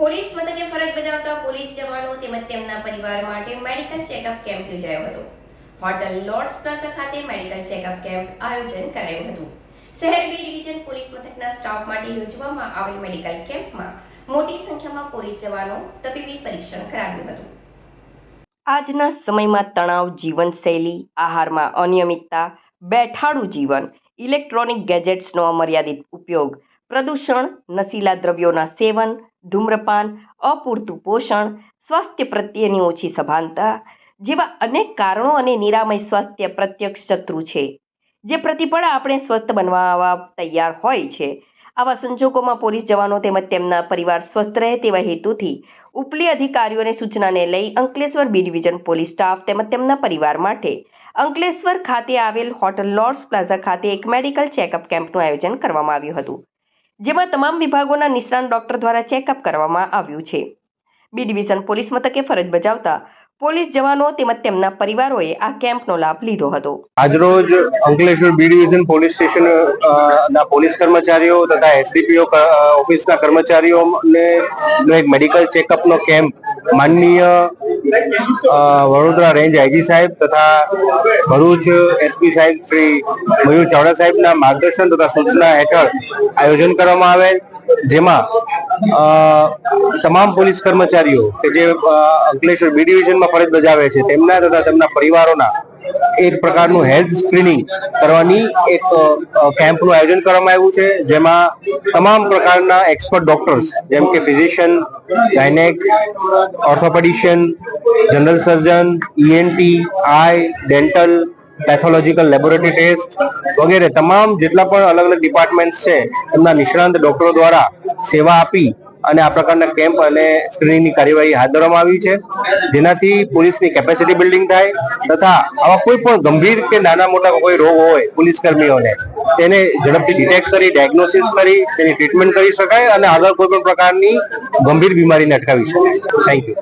Police મથકે ફરજ બજાવતા પોલીસ જવાનો તેમજ તેમના પરિવાર માટે મેડિકલ ચેકઅપ કેમ્પ યોજાયો હતો. હોટલ લોર્ડ્સ પ્લાઝા ખાતે મેડિકલ ચેકઅપ કેમ્પ આયોજન કરાયું હતું. શહેર બી ડિવિઝન પોલીસ મથકના સ્ટાફ માટે યોજવામાં આવેલ મેડિકલ કેમ્પમાં મોટી સંખ્યામાં પોલીસ જવાનો તબીબી પરીક્ષણ કરાવ્યું હતું. આજના સમયમાં તણાવ, જીવનશૈલી, આહારમાં અનિયમિતતા, બેઠાડું જીવન, ઇલેક્ટ્રોનિક ગેજેટ્સનો અમર્યાદિત ઉપયોગ, પ્રદૂષણ, નશીલા દ્રવ્યોના સેવન ધૂમ્રપાન, અપૂરતું પોષણ, સ્વાસ્થ્ય પ્રત્યેની ઓછી સભાનતા જેવા અનેક કારણો અને નિરામય સ્વાસ્થ્ય પ્રત્યક્ષ શત્રુ છે. જે પ્રતિપળ આપણે સ્વસ્થ બનવા તૈયાર હોય છે. આવા સંજોગોમાં પોલીસ જવાનો તેમજ તેમના પરિવાર સ્વસ્થ રહે તેવા હેતુથી ઉપલી અધિકારીઓને સૂચનાને લઈ Ankleshwar B division police staff તેમજ તેમના પરિવાર માટે અંકલેશ્વર ખાતે આવેલ હોટલ લોર્ડ્સ પ્લાઝા ખાતે એક મેડિકલ ચેકઅપ કેમ્પનું આયોજન કરવામાં આવ્યું હતું. જેમાં તમામ વિભાગોના નિષ્ણાંત ડોક્ટર દ્વારા ચેકઅપ કરવામાં આવ્યું છે. બી ડિવિઝન પોલીસ મથકે ફરજ બજાવતા પોલીસ જવાનો તેમજ તેમના પરિવારોએ આ કેમ્પનો લાભ લીધો હતો. આજરોજ Ankleshwar B division police station ના પોલીસ કર્મચારીઓ તથા એસડીપીઓ ઓફિસના કર્મચારીઓને એક મેડિકલ ચેકઅપનો કેમ્પ માનનીય વડોદરા રેન્જ આઈજી સાહેબ તથા ભરૂચ એસપી સાહેબ શ્રી મયુર ચાવડા સાહેબના માર્ગદર્શન તથા સૂચના હેઠળ આયોજન કરવામાં આવેલ, જેમાં તમામ પોલીસ કર્મચારીઓ કે જે અંકલેશ્વર બી ડિવિઝનમાં ફરજ બજાવે છે, તેમના તથા તેમના પરિવારોના એક પ્રકારનું હેલ્થ સ્ક્રીનિંગ કરવાની એક કેમ્પનું આયોજન કરવામાં આવ્યું છે, જેમાં તમામ પ્રકારના એક્સપર્ટ ડોક્ટર્સ જેમ કે physician gynaec orthopedician general surgeon ENT eye dental pathological laboratory test વગેરે, તમામ જેટલા પણ અલગ અલગ ડિપાર્ટમેન્ટ્સ છે, એમના નિષ્ણાંત ડોક્ટરો દ્વારા સેવા આપી અને આ પ્રકારના કેમ્પ અને સ્ક્રીનિંગની કાર્યવાહી હાથ ધરવામાં આવી છે. જેનાથી પોલીસની કેપેસિટી બિલ્ડિંગ થાય તથા આવા કોઈ પણ ગંભીર કે નાના મોટા કોઈ રોગ હોય, પોલીસ કર્મીઓને, તેને ઝડપથી ડિટેક્ટ કરી, ડાયગ્નોસિસ કરી, તેની ટ્રીટમેન્ટ કરી શકાય અને આગળ કોઈ પણ પ્રકારની ગંભીર બીમારીને અટકાવી શકાય. Thank you